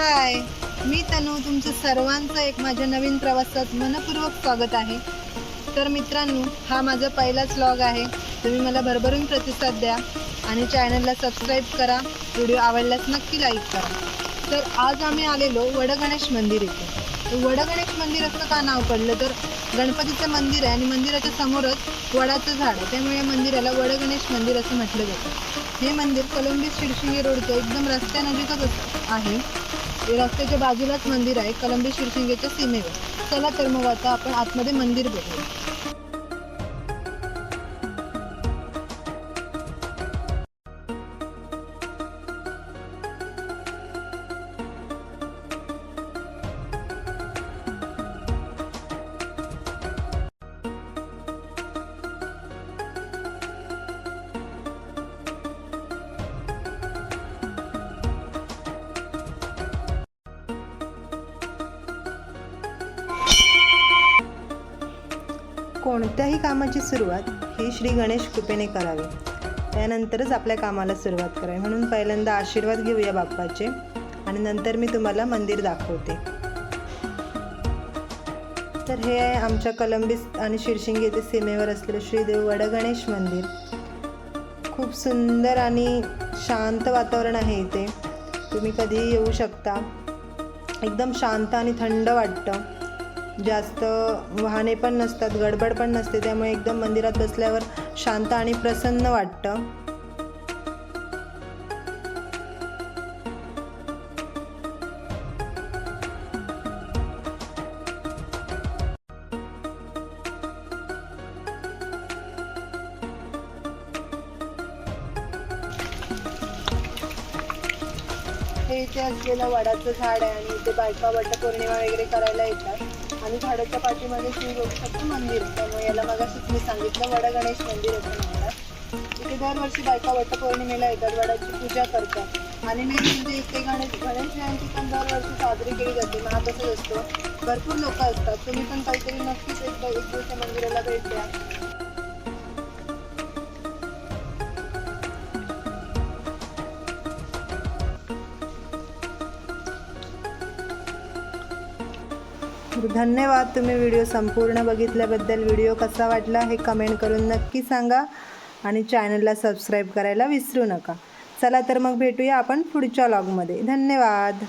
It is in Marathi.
हाय मी तनू तुमचं सर्वांचं एक माझ्या नवीन प्रवासात मनपूर्वक स्वागत आहे. तर मित्रांनो हा माझा पहिलाच व्लॉग आहे. तुम्ही मला भरभरून प्रतिसाद द्या आणि चॅनलला सबस्क्राईब करा. व्हिडिओ आवडल्यास नक्की लाईक करा. तर आज आम्ही आलेलो वडगणेश मंदिर इथे. वडगणेश मंदिर असं का नाव पडलं? तर गणपतीचं मंदिर आहे आणि मंदिराच्या समोरच वडाचं झाड आहे. त्यामुळे या मंदिराला वडगणेश मंदिर असं म्हटलं जातं. हे मंदिर कोलंबी शिरशिंगे रोडचं एकदम रस्त्यानजीकच आहे. रस्त्याच्या बाजूलाच मंदिर आहे. कलंबी शिरशिंगेच्या सीमेवर. चला तर मग आता आपण आतमध्ये मंदिर बघूया. कोणत्याही कामाची सुरुवात ही श्री गणेश कृपेने करावी. त्यानंतरच आपल्या कामाला सुरुवात करावी. म्हणून पहिल्यांदा आशीर्वाद घेऊया बाप्पाचे आणि नंतर मी तुम्हाला मंदिर दाखवते. तर हे आहे आमच्या कलंबीस आणि शिरशिंग येथे सीमेवर असलेलं श्रीदेव वडगणेश मंदिर. खूप सुंदर आणि शांत वातावरण आहे इथे. तुम्ही कधीही येऊ शकता. एकदम शांत आणि थंड वाटतं. जास्त वाहने पण नसतात गडबड पण नसते त्यामुळे एकदम मंदिरात बसल्यावर शांत आणि प्रसन्न वाटतं. इथे असलेलं वडाचं झाड आहे आणि इथे बायका वट पौर्णिमा वगैरे करायला येतात. आणि झाडाच्या पाठीमध्ये श्री गोष्टाचं मंदिर त्यामुळे याला मगाशीच मी सांगितलं वडा गणेश मंदिर होतं मला. इथे दरवर्षी बायका वट पौर्णिमेला येतात वडाची पूजा करतात. आणि मेन म्हणजे इथे गणेश गणेश जयंती पण दरवर्षी साजरी केली जाते मग तसंच असतो. भरपूर लोक असतात. तुम्ही पण काहीतरी नक्कीच एकदा एक दिवस मंदिराला भेट द्या. धन्यवाद. तुम्ही व्हिडिओ संपूर्ण बघितल्याबद्दल व्हिडिओ कसा वाटला हे कमेंट करून नक्की सांगा आणि चॅनलला सबस्क्राईब करायला विसरू नका. चला तर मग भेटूया आपण पुढच्या लॉगमध्ये धन्यवाद.